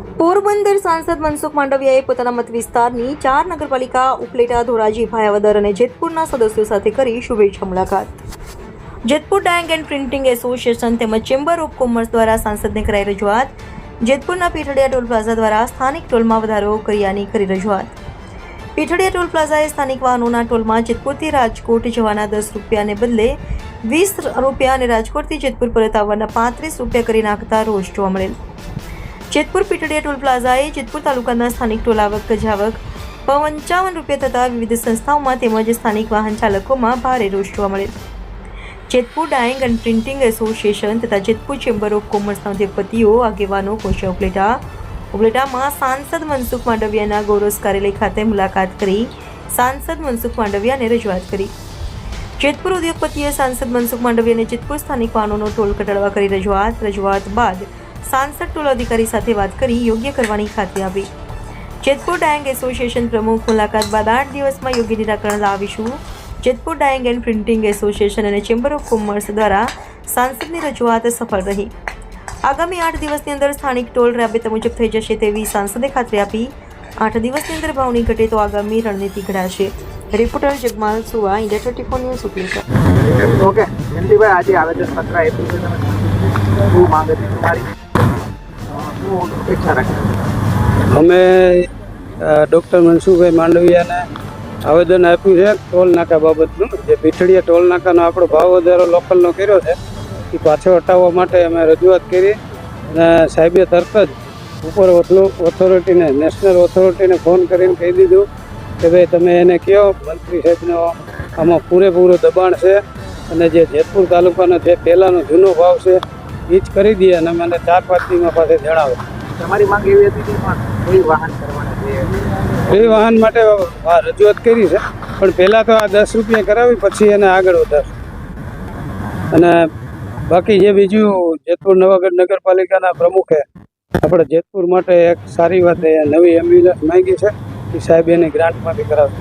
પોરબંદર સાંસદ મનસુખ માંડવિયાએ પોતાના મત વિસ્તારની ચાર નગરપાલિકા ઉપલેટા, ધોરાજી, ભાયાવદર અને જેતપુરના સદસ્યો સાથે કરી શુભેચ્છા મુલાકાત. Jetpur dyeing and printing association તેમજ ચેમ્બર ઓફ કોમર્સ દ્વારા સાંસદને કરાઈ રજૂઆત. જેતપુરના પીઠડિયા ટોલ પ્લાઝા દ્વારા સ્થાનિક ટોલમાં વધારો કર્યાની કરી રજૂઆત. પીઠડિયા ટોલ પ્લાઝાએ સ્થાનિક વાહનોના ટોલમાં જેતપુરથી રાજકોટ જવાના દસ રૂપિયાને બદલે વીસ રૂપિયા અને રાજકોટથી જેતપુર પરત આવવાના પાંત્રીસ રૂપિયા કરી નાખતા રોષ જોવા મળેલ. જેતપુર પીટડીયા ટોલ પ્લાઝાએ જેતપુર તાલુકાના સ્થાનિક ટોલ આવક ગજાવક પંચાવન રૂપિયા થતાં વિવિધ સંસ્થાઓમાં તેમજ સ્થાનિક વાહન ચાલકોમાં ભારે રોષ જોવા મળેલ Jetpur dyeing and printing association તથા જેતપુર ચેમ્બર ઓફ કોમર્સના ઉદ્યોગપતિઓ, આગેવાનો પહોંચ્યા ઉપલેટા, ઉપલેટામાં સાંસદ મનસુખ માંડવિયાના ગૌરવ કાર્યાલય ખાતે મુલાકાત કરી સાંસદ મનસુખ માંડવિયાને રજૂઆત કરી. જેતપુર ઉદ્યોગપતિએ સાંસદ મનસુખ માંડવિયાને જેતપુર સ્થાનિક વાહનોનો ટોલ ઘટાડવા કરી રજૂઆત રજૂઆત બાદ સાંસદ ટોલ અધિકારી સાથે વાત કરી યોગ્ય કરવાની ખાતરી આપી. જેતપુર ડાયંગ એસોસિએશન પ્રમુખ મુલાકાત બાદ આઠ દિવસમાં યોગ્ય નિરાકરણ લાવીશું. Jetpur dyeing and printing association અને ચેમ્બર ઓફ કોમર્સ દ્વારા સાંસદની રજૂઆત સફળ રહી. આગામી આઠ દિવસની અંદર સ્થાનિક ટોલ રાબેતા મુજબ થઈ જશે તેવી સાંસદે ખાતરી આપી. આઠ દિવસની અંદર ભાવની ઘટે તો આગામી રણનીતિ ઘડાશે. Reporter Jagmal Suva, India twenty four news okay આજે આવેદન પત્ર આપ્યું છે? અમે ડૉક્ટર મનસુખભાઈ માંડવિયાને આવેદન આપ્યું છે ટોલ નાકા બાબતનું. જે પીઠડીયા ટોલ નાકાનો આપણો ભાવ વધારો લોકલનો કર્યો છે, એ પાછો હટાવવા માટે અમે રજૂઆત કરી અને સાહેબે તરત જ ઉપર ઓથોરિટીને નેશનલ ઓથોરિટીને ફોન કરીને કહી દીધું કે ભાઈ તમે એને કહો, મંત્રી સાહેબનો આમાં પૂરેપૂરું દબાણ છે અને જે જેતપુર તાલુકાનો જે પહેલાંનો જૂનો ભાવ છે એ જ કરી દઈએ અને મને ચાર પાંચ દિવસમાં પાસે જણાવે. તમારી માંગ એવી હતી કે કોઈ વાહન કરવાના એ વાહન માટે રજૂઆત કરી છે પણ પહેલાં તો આ દસ રૂપિયા કરાવી પછી એને આગળ વધારશું. અને બાકી જે બીજું જેતપુર નવાગઢ નગરપાલિકાના પ્રમુખે આપણે જેતપુર માટે એક સારી વાત નવી એમ્બ્યુલન્સ માંગી છે એ સાહેબ એની ગ્રાન્ટમાંથી કરાવશે.